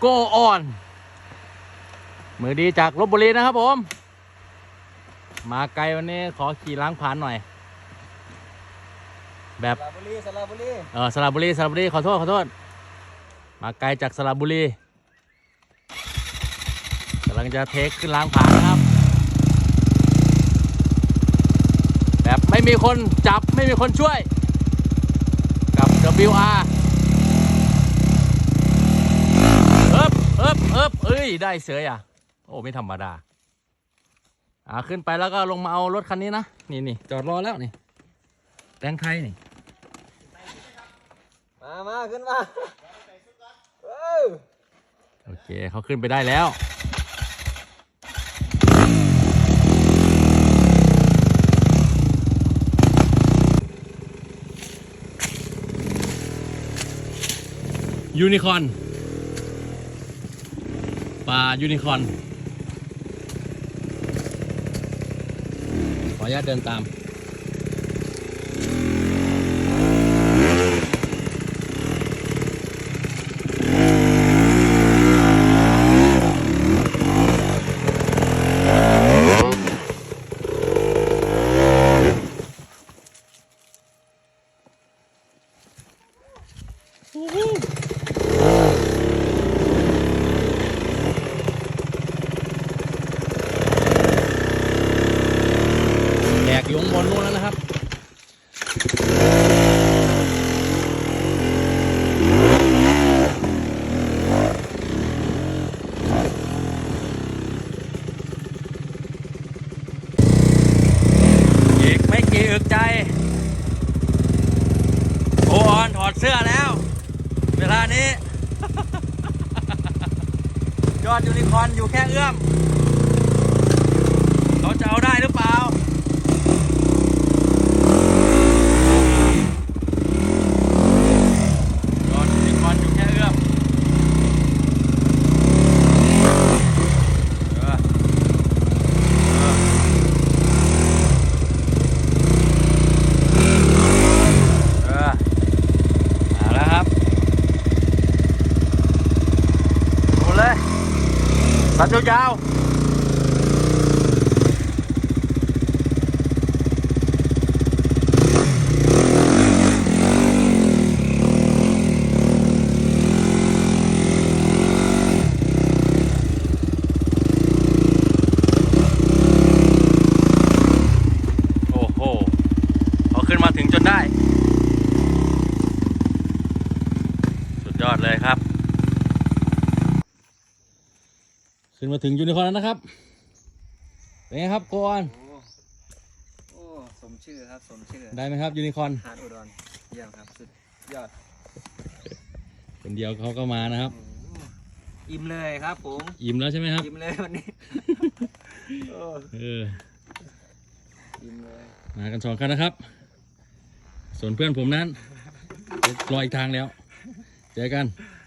โกออน มือดีจากลบบุรีนะครับผม มาไกลวันนี้ขอขี่ล้างผ่านหน่อย แบบสระบุรีสระบุรีเออสระบุรีสระบุรีขอโทษขอโทษ มาไกลจากสระบุรีกำลังจะเทคขึ้นล้างผ่านนะครับ แบบไม่มีคนจับไม่มีคนช่วยกับ WR เอิบเอิบเอิบเอ้ย ได้เสืออะ โอ้ ไม่ธรรมดา อ่า ขึ้นไปแล้วก็ลงมาเอารถคันนี้นะ นี่นี่จอดรอแล้วนี่ แตงไทยนี่ มา มา ขึ้นมาเออโอเค เขาขึ้นไปได้แล้วยูนิคอน ปลายูนิคอนขออนุญาตเดินตาม อยข้างบนนู้นแล้วนะครับอีกไม่กี่อึกใจโอออนถอดเสื้อแล้ว เวลานี้ ยอดยูนิคอนอยู่แค่เอื้อม เขาจะเอาได้หรือเปล่า ยอดยูนิคอร์นอยู่แค่เอื้อมเออเออเออมาแล้วครับดูเลย สั ตว์ยาวโอ้โหเขาขึ้นมาถึงจนได้ สุดยอดเลยครับ ขึ้นมาถึงยูนิคอร์นแล้วนะครับ เป็นไงครับโกอนโอ้โอ้สมชื่อครับสมชื่อได้ไหมครับยูนิคอร์นหาดอุดรเยี่ยมครับสุดยอดคนเดียวเขาก็มานะครับโอ้อิ่มเลยครับผมอิ่มแล้วใช่ไหมครับอิ่มเลยวันนี้โอ้เอออิ่มเลยมากันสองคันนะครับ ส่วนเพื่อนผมนั้นรออีกทางแล้ว เจอกันค